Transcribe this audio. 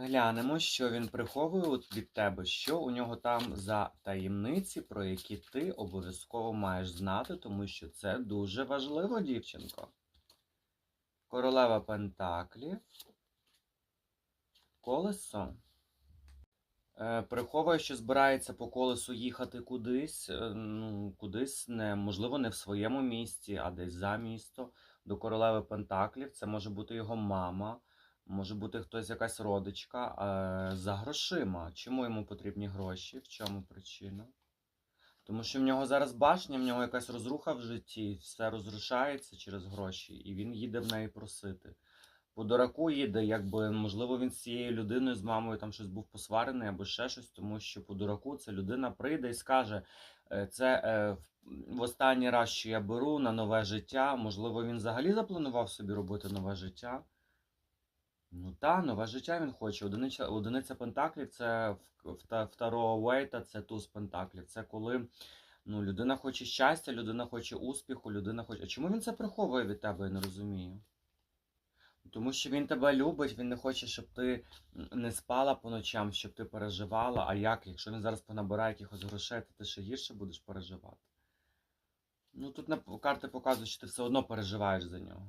Глянемо, що він приховує від тебе, що у нього там за таємниці, про які ти обов'язково маєш знати, тому що це дуже важливо, дівчинко. Королева Пентаклів. Колесо. Е, Приховує, що збирається по колесу їхати кудись, е, ну, кудись не, можливо, не в своєму місті, а десь за місто, до королеви Пентаклів. Це може бути його мама, може бути хтось якась родичка е, за грошима. Чому йому потрібні гроші? В чому причина? Тому що в нього зараз башня, в нього якась розруха в житті, все розрушається через гроші, і він їде в неї просити. По дураку їде, якби можливо він з цією людиною, з мамою там щось був посварений або ще щось, тому що по дураку ця людина прийде і скаже: «Е, це е, в- в останній раз, що я беру на нове життя. Можливо, він взагалі запланував собі робити нове життя. Ну та, нове життя він хоче. Одиниця, одиниця пентаклів це второго вейта, це туз пентаклів. Це коли ну, людина хоче щастя, людина хоче успіху, людина хоче. А чому він це приховує від тебе, я не розумію. Тому що він тебе любить, він не хоче, щоб ти не спала по ночам, щоб ти переживала. А як, якщо він зараз понабирає якихось грошей, то ти ще гірше будеш переживати. Ну тут на карти показують, що ти все одно переживаєш за нього.